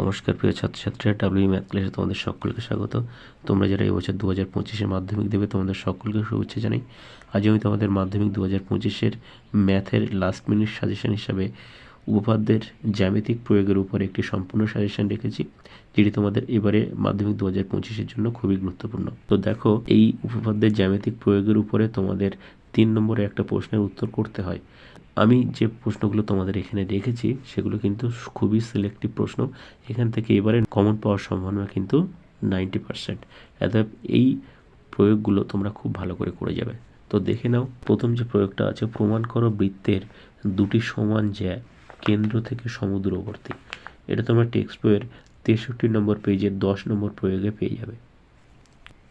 নমস্কার, প্রিয় ছাত্রছাত্রীরা ডাব্লিউ ম্যাথ ক্লাসে তোমাদের সকলকে স্বাগত। তোমরা যারা এবছর দু হাজার পঁচিশে মাধ্যমিক দেবে, তোমাদের সকলকে শুভেচ্ছা জানাই। আজ আমি তোমাদের মাধ্যমিক দু হাজার পঁচিশের ম্যাথের লাস্ট মিনিট সাজেশন হিসাবে উপপাদ্যের জ্যামিতিক প্রয়োগের উপর একটি সম্পূর্ণ সাজেশন রেখেছি, যেটি তোমাদের এবারে মাধ্যমিক দু হাজার পঁচিশের জন্য খুবই গুরুত্বপূর্ণ। তো দেখো, এই উপপাদ্যের জ্যামিতিক প্রয়োগের উপরে তোমাদের তিন নম্বরে একটা প্রশ্নের উত্তর করতে হয়। আমি যে প্রশ্নগুলো তোমাদের এখানে রেখেছি, সেগুলো কিন্তু খুবই সিলেক্টিভ প্রশ্ন। এখান থেকে এবারে কমন পাওয়ার সম্ভাবনা কিন্তু নাইনটি পারসেন্ট অর্থাৎ এই প্রয়োগগুলো তোমরা খুব ভালো করে করে যাবে। তো দেখে নাও, প্রথম যে প্রয়োগটা আছে, প্রমাণ করো বৃত্তের দুটি সমান জ্যা কেন্দ্র থেকে সমুদ্রবর্তী এটা তোমরা টেক্সট বইয়ের তেষট্টি নম্বর পেজের দশ নম্বর প্রয়োগে পেয়ে যাবে।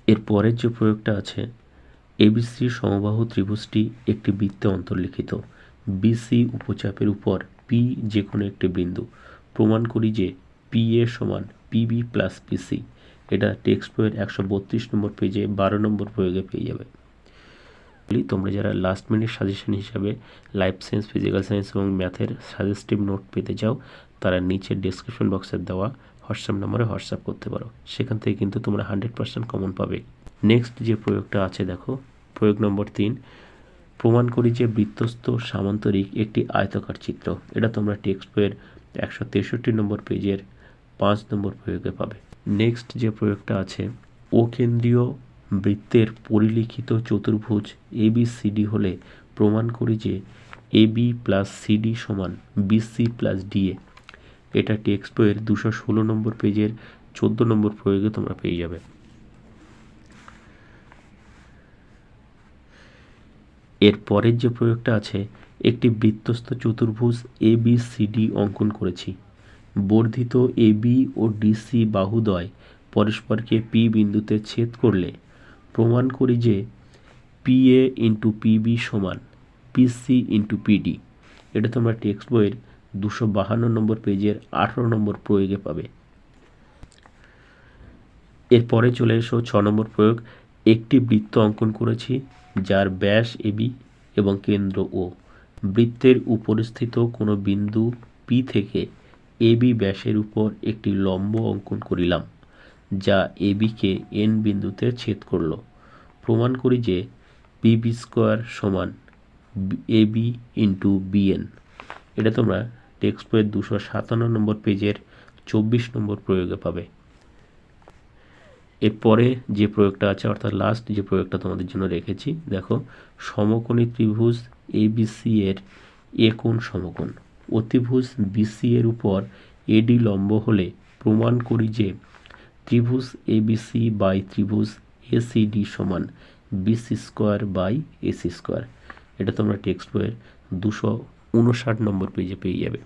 এর পরের যে প্রয়োগটা আছে এবিসি সমবাহু ত্রিভুজটি একটি বৃত্তে অন্তর্লিখিত। বিসি উপচাপের উপর পি যে কোনো একটি বিন্দু। প্রমাণ করি যে পি এ সমান পিবি প্লাস পিসি এটা টেক্সট বইয়ের একশো বত্রিশ নম্বর পেজে বারো নম্বর প্রয়োগে পেয়ে যাবে। তোমরা যারা লাস্ট মিনিট সাজেশন হিসাবে লাইফ সায়েন্স ফিজিক্যাল সায়েন্স এবং ম্যাথের সাজেস্টিভ নোট পেতে চাও, তারা নিচের ডিসক্রিপশন বক্সের দেওয়া হোয়াটসঅ্যাপ নম্বরে হোয়াটসঅ্যাপ করতে পারো। সেখান থেকে কিন্তু তোমরা হান্ড্রেড পার্সেন্ট কমন পাবে। নেক্সট যে প্রয়োগটা আছে, দেখো, প্রয়োগ নম্বর তিন। প্রমাণ করি যে বৃত্তস্থ সামান্তরিক একটি আয়তকার চিত্র। এটা তোমরা টেক্সট বইয়ের একশো তেষট্টি নম্বর পেজের পাঁচ নম্বর প্রয়োগে পাবে। নেক্সট যে প্রয়োগটা আছে ও কেন্দ্রীয় বৃত্তের পরিলিখিত চতুর্ভুজ এ সিডি হলে প্রমাণ করি যে A B plus C D সমান B C plus D A এটা টেক্সট বইয়ের দুশো ষোলো নম্বর পেজের চোদ্দ নম্বর প্রয়োগে তোমরা পেয়ে যাবে। এর পরের যে প্রয়োগটা আছে, একটি বৃত্তস্থ চতুর্ভুজ এ বি সি ডি অঙ্কন করেছি। বর্ধিত এ বি ও ডিসি বাহুদয় পরস্পরকে পি বিন্দুতে ছেদ করলে প্রমাণ করি যে পি এ ইন্টু পিবি সমান পিসি ইন্টু পিডি এটা তোমরা টেক্সট বইয়ের দুশো বাহান্ন নম্বর পেজের আঠারো নম্বর প্রয়োগে পাবে। এরপরে চলে এসো ছ নম্বর প্রয়োগ। একটি বৃত্ত অঙ্কন করেছি যার ব্যাস এবি এবং কেন্দ্র ও। বৃত্তের উপরস্থিত কোনো বিন্দু পি থেকে এবি ব্যাসের উপর একটি লম্ব অঙ্কন করিলাম, যা এবিকে এন বিন্দুতে ছেদ করল। প্রমাণ করি যে পিবি স্কোয়ার সমান এবি ইন্টু বিএন এটা তোমরা টেক্সট বইয়ের দুশো সাতান্ন নম্বর পেজের চব্বিশ নম্বর প্রয়োগে পাবে। এরপরে যে প্রয়োগটা আছে, অর্থাৎ লাস্ট যে প্রয়োগটা তোমাদের জন্য রেখেছি, দেখো, সমকোণী ত্রিভুজ এ বিসি এর এ কোণ সমকোণ। অতিভুজ বিসি এর উপর এডি লম্ব হলে প্রমাণ করি যে ত্রিভুজ এ বিসি বাই ত্রিভুজ এসিডি সমান BC square by AC square এটা তোমরা টেক্সট বইয়ের দুশো উনষাট নম্বর পেজে পেয়ে যাবে।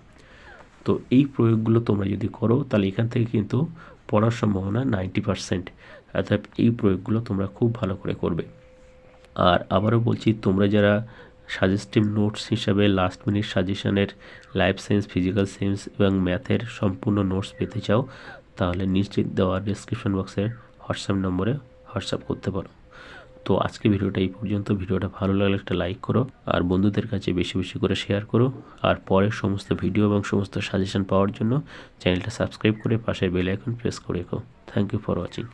তো এই প্রয়োগগুলো তোমরা যদি করো, তাহলে এখান থেকে কিন্তু পড়ার সম্ভাবনা নাইনটি পারসেন্ট অর্থাৎ এই প্রয়োগগুলো তোমরা খুব ভালো করে করবে। আর আবারও বলছি, তোমরা যারা সাজেস্টিভ নোটস হিসাবে লাস্ট মিনিট সাজেশনের লাইফ সায়েন্স ফিজিক্যাল সায়েন্স এবং ম্যাথের সম্পূর্ণ নোটস পেতে চাও, তাহলে নিশ্চিত দেওয়া ডিসক্রিপশন বক্সের হোয়াটসঅ্যাপ নম্বরে হোয়াটসঅ্যাপ করতে পারো। তো আজকে ভিডিওটা এই পর্যন্ত। ভিডিওটা ভালো লাগলে একটা লাইক করো আর বন্ধুদের কাছে বেশি বেশি করে শেয়ার করো। আর পরের সমস্ত ভিডিও এবং সমস্ত সাজেশন পাওয়ার জন্য চ্যানেলটা সাবস্ক্রাইব করে পাশের বেল আইকন প্রেস করে রেখো। Thank you for watching